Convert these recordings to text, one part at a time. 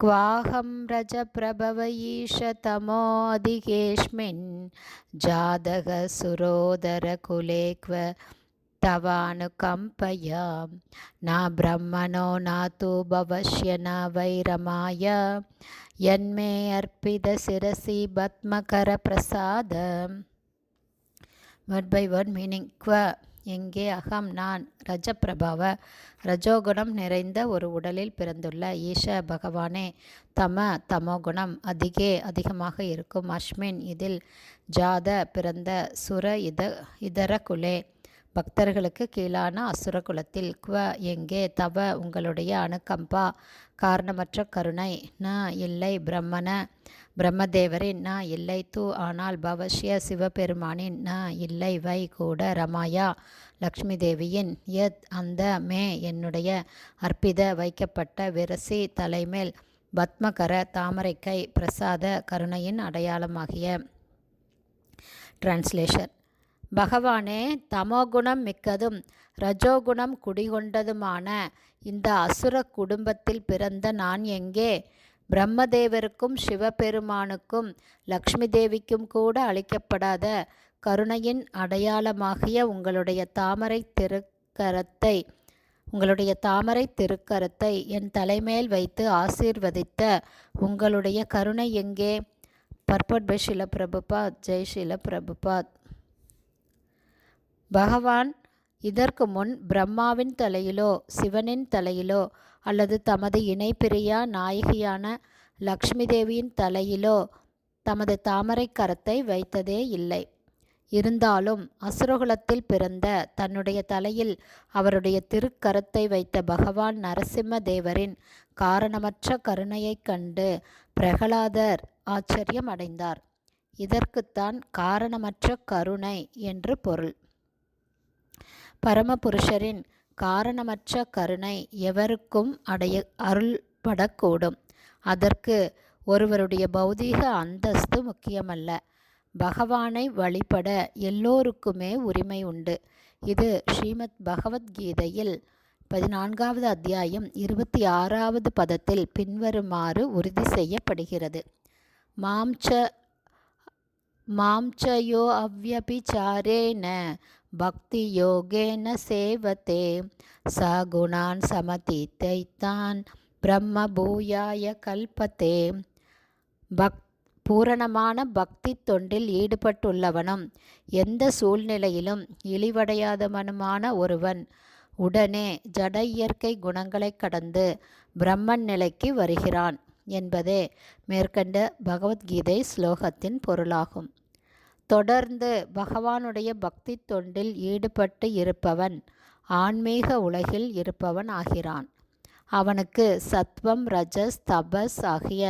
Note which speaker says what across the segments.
Speaker 1: क्वाहं रजप्रभव ईशतमोऽधिकेऽस्मिन् जातः सुरोदरकुले क्व तवानुकम्पया न ब्रह्मणो न तु भवश्य न वैरमाय यन्मे अर्पितशिरसि पद्मकरप्रसाद वर्ड् बै वर्ड् मीनिङ्ग् क्व எங்கே அகம் நான்? ரஜப்பிரபாவ. ரஜோகுணம் நிறைந்த ஒரு உடலில் பிறந்துள்ள ஈஷ பகவானே தம தமோகுணம் அதிகே அதிகமாக இருக்கும். அஸ்மின் இதில் ஜாத பிறந்த சுர இத இதர குலே. பக்தர்களுக்கு கீழான அசுர குலத்தில் குவ எங்கே? தவ உங்களுடைய அணுக்கம்பா காரணமற்ற கருணை. ந இல்லை பிரம்மண. பிரம்மதேவரின் ந இல்லை தூ. ஆனால் பவஷ்ய சிவபெருமானின் ந இல்லை வை கூட ரமாயா. லக்ஷ்மி தேவியின் யத் அந்த மே என்னுடைய அற்பித வைக்கப்பட்ட விரசி தலைமேல் பத்மகர தாமரைக்கை பிரசாத கருணையின் அடையாளமாகிய. டிரான்ஸ்லேஷன் பகவானே தமோகுணம் மிக்கதும் ரஜோகுணம் குடிகொண்டதுமான இந்த அசுர குடும்பத்தில் பிறந்த நான் எங்கே? பிரம்மதேவருக்கும் சிவபெருமானுக்கும் லக்ஷ்மி தேவிக்கும் கூட அளிக்கப்படாத கருணையின் அடையாளமாகிய உங்களுடைய தாமரை திருக்கரத்தை உங்களுடைய தாமரை திருக்கரத்தை என் தலைமேல் வைத்து ஆசீர்வதித்த உங்களுடைய கருணை எங்கே? பர்பட் பை ஷில பிரபுபாத் ஜெய் ஷில பிரபுபாத் பகவான் இதற்கு முன் பிரம்மாவின் தலையிலோ சிவனின் தலையிலோ அல்லது தமது இணைப்பிரியா நாயகியான லக்ஷ்மி தேவியின் தலையிலோ தமது தாமரை கரத்தை வைத்ததே இல்லை. இருந்தாலும் அசுரகுலத்தில் பிறந்த தன்னுடைய தலையில் அவருடைய திருக்கரத்தை வைத்த பகவான் நரசிம்ம தேவரின் காரணமற்ற கருணையைக் கண்டு பிரகலாதர் ஆச்சரியம் அடைந்தார் இதற்குத்தான் காரணமற்ற கருணை என்று பொருள். பரமபுருஷரின் காரணமற்ற கருணை எவருக்கும் அடைய அருள்படக்கூடும். அதற்கு ஒருவருடைய பௌதீக அந்தஸ்து முக்கியமல்ல. பகவானை வழிபட எல்லோருக்குமே உரிமை உண்டு. இது ஸ்ரீமத் பகவத்கீதையில் பதினான்காவது அத்தியாயம் இருபத்தி ஆறாவது பதத்தில் பின்வருமாறு உறுதி செய்யப்படுகிறது. மாம்ச மாம்சயோ அவ்யபிச்சாரேன பக்தி யோகேன சேவத்தே சகுணான் சமதித்தைத்தான் பிரம்ம பூயாய கல்பத்தே பக் பூரணமான பக்தி தொண்டில் ஈடுபட்டுள்ளவனும் எந்த சூழ்நிலையிலும் இழிவடையாதவனுமான ஒருவன் உடனே ஜட இயற்கை குணங்களை கடந்து பிரம்மன் நிலைக்கு வருகிறான் என்பதே மேற்கண்ட பகவத்கீதை ஸ்லோகத்தின் பொருளாகும். தொடர்ந்து பகவானுடைய பக்தி தொண்டில் ஈடுபட்டு இருப்பவன் ஆன்மீக உலகில் இருப்பவன் ஆகிறான். அவனுக்கு சத்வம் ரஜஸ் தபஸ் ஆகிய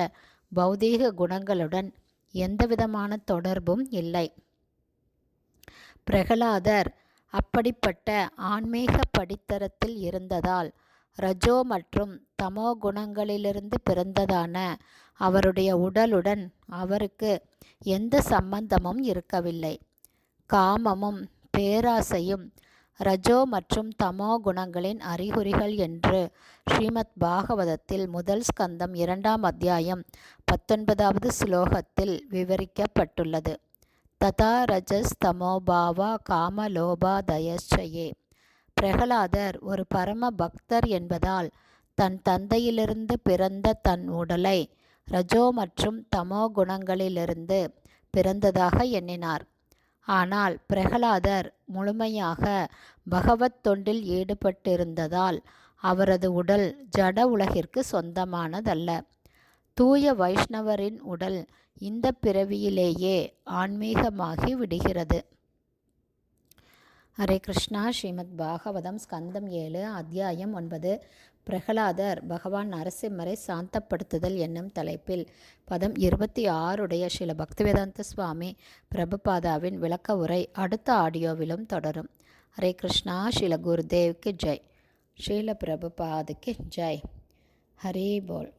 Speaker 1: பௌதீக குணங்களுடன் எந்தவிதமான தொடர்பும் இல்லை. பிரகலாதர் அப்படிப்பட்ட ஆன்மீக படித்தரத்தில் இருந்ததால் ரஜோ மற்றும் தமோ குணங்களிலிருந்து பிறந்ததான அவருடைய உடலுடன் அவருக்கு எந்த சம்பந்தமும் இருக்கவில்லை. காமமும் பேராசையும் ரஜோ மற்றும் தமோ குணங்களின் அறிகுறிகள் என்று ஸ்ரீமத் பாகவதத்தில் முதல் ஸ்கந்தம் இரண்டாம் அத்தியாயம் பத்தொன்பதாவது ஸ்லோகத்தில் விவரிக்கப்பட்டுள்ளது. ததா ரஜஸ் தமோ பாவா காமலோபா தயச்சயே பிரகலாதர் ஒரு பரம பக்தர் என்பதால் தன் தந்தையிலிருந்து பிறந்த தன் உடலை ரஜோ மற்றும் தமோ குணங்களிலிருந்து பிறந்ததாக எண்ணினார். ஆனால் பிரகலாதர் முழுமையாக பகவத் தொண்டில் ஈடுபட்டிருந்ததால் அவரது உடல் ஜட உலகிற்கு சொந்தமானதல்ல. தூய வைஷ்ணவரின் உடல் இந்த பிறவியிலேயே ஆன்மீகமாகி விடுகிறது. ஹரே கிருஷ்ணா. ஸ்ரீமத் பாகவதம் ஸ்கந்தம் ஏழு அத்தியாயம் ஒன்பது. பிரகலாதர் பகவான் நரசிம்மரை சாந்தப்படுத்துதல் என்னும் தலைப்பில் பதம் இருபத்தி ஆறுடைய ஸ்ரீல பக்திவேதாந்த சுவாமி பிரபுபாதாவின் விளக்க உரை அடுத்த ஆடியோவிலும் தொடரும். ஹரே கிருஷ்ணா. ஸ்ரீல குருதேவ்க்கு ஜெய். ஸ்ரீல பிரபுபாதுக்கு ஜெய். ஹரே போல்.